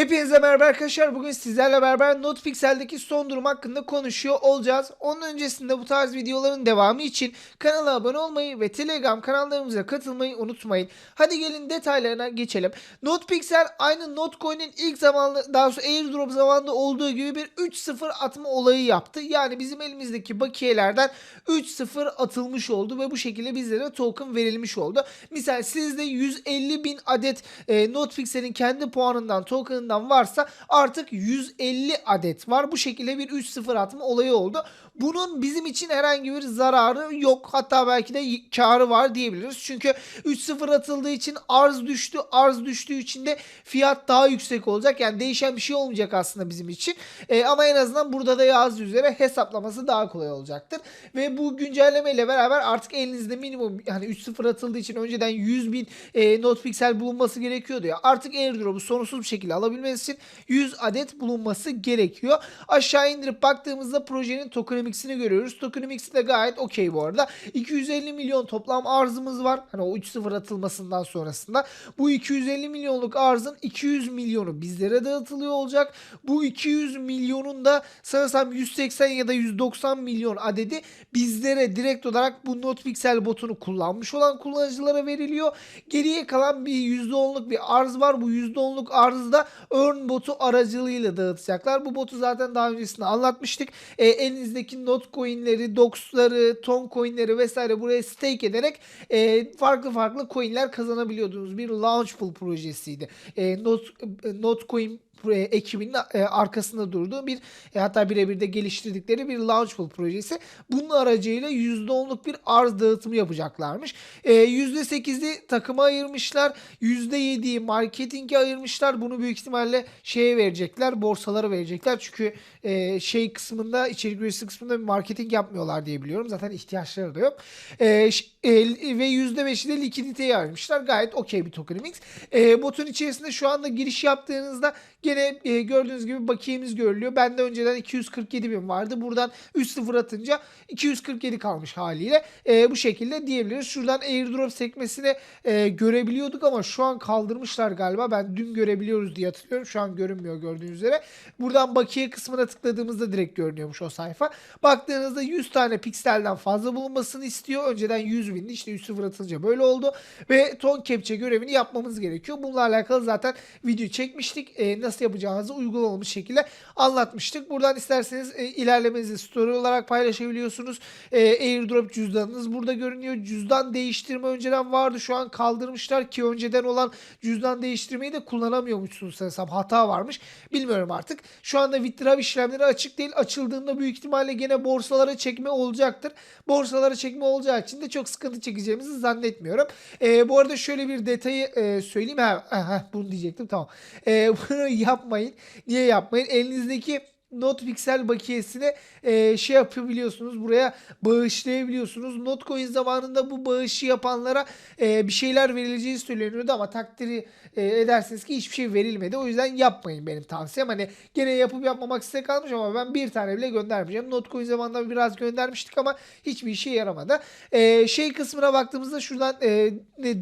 Hepinize merhaba arkadaşlar. Bugün sizlerle beraber NotePixel'deki son durum hakkında konuşuyor olacağız. Onun öncesinde bu tarz videoların devamı için kanala abone olmayı ve Telegram kanallarımıza katılmayı unutmayın. Hadi gelin detaylarına geçelim. NotePixel aynı Notcoin'in ilk zamanlı daha sonra airdrop zamanında olduğu gibi bir 3-0 atma olayı yaptı. Yani bizim elimizdeki bakiyelerden 3-0 atılmış oldu ve bu şekilde bizlere token verilmiş oldu. Misal sizde 150 bin adet e, NotePixel'in kendi puanından tokenından varsa artık 150 adet var. Bu şekilde bir 3-0 atma olayı oldu. Bunun bizim için herhangi bir zararı yok. Hatta belki de karı var diyebiliriz. Çünkü 3-0 atıldığı için arz düştü. Arz düştüğü için de fiyat daha yüksek olacak. Yani değişen bir şey olmayacak aslında bizim için. E, ama en azından burada da yazdığı üzere hesaplaması daha kolay olacaktır. Ve bu güncelleme ile beraber artık elinizde minimum hani 3-0 atıldığı için önceden 100 bin e, not piksel bulunması gerekiyordu ya. Artık airdrop'u sorunsuz bir şekilde alabilmeniz için 100 adet bulunması gerekiyor. Aşağı indirip baktığımızda projenin tokenomics'ini görüyoruz. Tokenomics de gayet okey bu arada. 250 milyon toplam arzımız var. Hani o 3-0 atılmasından sonrasında. Bu 250 milyonluk arzın 200 milyonu bizlere dağıtılıyor olacak. Bu 200 milyonun da sanırsam 180 ya da 190 milyon adedi bizlere direkt olarak bu NotePixel botunu kullanmış olan kullanıcılara veriliyor. Geriye kalan bir %10'luk bir arz var. Bu %10'luk arzı da Earn botu aracılığıyla dağıtacaklar. Bu botu zaten daha öncesinde anlatmıştık. E, elinizdeki not coinleri, dox'ları, ton coinleri vesaire buraya stake ederek e, farklı farklı coinler kazanabiliyordunuz. Bir launchpool projesiydi. E, not, e, not coin e, ekibinin arkasında durduğu bir e, hatta birebir de geliştirdikleri bir Launchpool projesi. Bunun aracıyla %10'luk bir arz dağıtımı yapacaklarmış. E, %8'i takıma ayırmışlar. %7'yi marketinge ayırmışlar. Bunu büyük ihtimalle şeye verecekler. Borsalara verecekler. Çünkü e, şey kısmında içerik üreticisi kısmında bir marketing yapmıyorlar diye biliyorum. Zaten ihtiyaçları da yok. E, e, ve %5'i de likiditeye ayırmışlar. Gayet okey bir tokenomics. E, botun içerisinde şu anda giriş yaptığınızda Gene e, gördüğünüz gibi bakiyemiz görülüyor. Bende önceden 247 bin vardı. Buradan 3-0 atınca 247 kalmış haliyle. E, bu şekilde diyebiliriz. Şuradan airdrop sekmesini e, görebiliyorduk ama şu an kaldırmışlar galiba. Ben dün görebiliyoruz diye hatırlıyorum. Şu an görünmüyor gördüğünüz üzere. Buradan bakiye kısmına tıkladığımızda direkt görünüyormuş o sayfa. Baktığınızda 100 tane pikselden fazla bulunmasını istiyor. Önceden 100 bindi. İşte 3-0 atınca böyle oldu. Ve ton kepçe görevini yapmamız gerekiyor. Bununla alakalı zaten video çekmiştik. E, nasıl yapacağınızı uygulamamış şekilde anlatmıştık. Buradan isterseniz e, ilerlemenizi story olarak paylaşabiliyorsunuz. E, airdrop cüzdanınız burada görünüyor. Cüzdan değiştirme önceden vardı. Şu an kaldırmışlar ki önceden olan cüzdan değiştirmeyi de kullanamıyormuşsunuz sanırsam. Hata varmış. Bilmiyorum artık. Şu anda withdraw işlemleri açık değil. Açıldığında büyük ihtimalle gene borsalara çekme olacaktır. Borsalara çekme olacağı için de çok sıkıntı çekeceğimizi zannetmiyorum. E, bu arada şöyle bir detayı e, söyleyeyim. Ha, ha, bunu diyecektim tamam. E, yapmayın. Niye yapmayın? Elinizdeki NotPixel bakiyesine e, şey yapabiliyorsunuz. Buraya bağışlayabiliyorsunuz. Notcoin zamanında bu bağışı yapanlara e, bir şeyler verileceği söyleniyordu ama takdiri e, edersiniz ki hiçbir şey verilmedi. O yüzden yapmayın benim tavsiyem. Hani gene yapıp yapmamak size kalmış ama ben bir tane bile göndermeyeceğim. Notcoin zamanında biraz göndermiştik ama hiçbir işe yaramadı. E, şey kısmına baktığımızda şuradan e,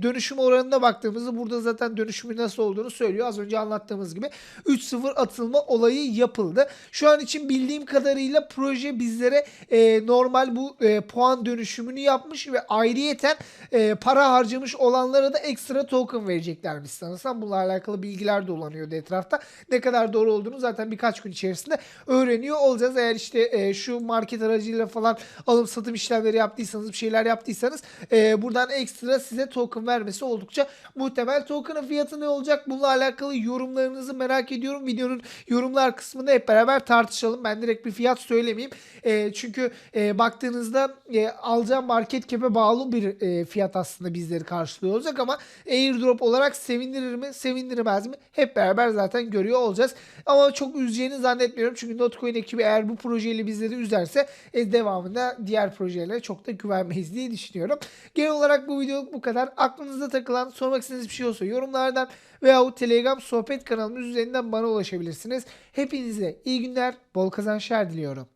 dönüşüm oranına baktığımızda burada zaten dönüşümü nasıl olduğunu söylüyor. Az önce anlattığımız gibi 3-0 atılma olayı yapıldı. Şu an için bildiğim kadarıyla proje bizlere e, normal bu e, puan dönüşümünü yapmış ve ayrıyeten e, para harcamış olanlara da ekstra token vereceklermiş sanırsam. Bununla alakalı bilgiler dolanıyordu etrafta. Ne kadar doğru olduğunu zaten birkaç gün içerisinde öğreniyor olacağız. Eğer işte e, şu market aracıyla falan alım satım işlemleri yaptıysanız bir şeyler yaptıysanız e, buradan ekstra size token vermesi oldukça muhtemel. Token'ın fiyatı ne olacak? Bununla alakalı yorumlarınızı merak ediyorum. Videonun yorumlar kısmında hep beraber tartışalım. Ben direkt bir fiyat söylemeyeyim. E, çünkü e, baktığınızda e, alacağım market cap'e bağlı bir e, fiyat aslında bizleri karşılıyor olacak ama airdrop olarak sevindirir mi, sevindirmez mi? Hep beraber zaten görüyor olacağız. Ama çok üzeceğini zannetmiyorum. Çünkü Notcoin ekibi eğer bu projeyle bizleri üzerse e, devamında diğer projelere çok da güvenmeyiz diye düşünüyorum. Genel olarak bu videoluk bu kadar. Aklınızda takılan, sormak istediğiniz bir şey olsa yorumlardan veyahut Telegram sohbet kanalımız üzerinden bana ulaşabilirsiniz. Hepinize iyi günler, bol kazançlar diliyorum.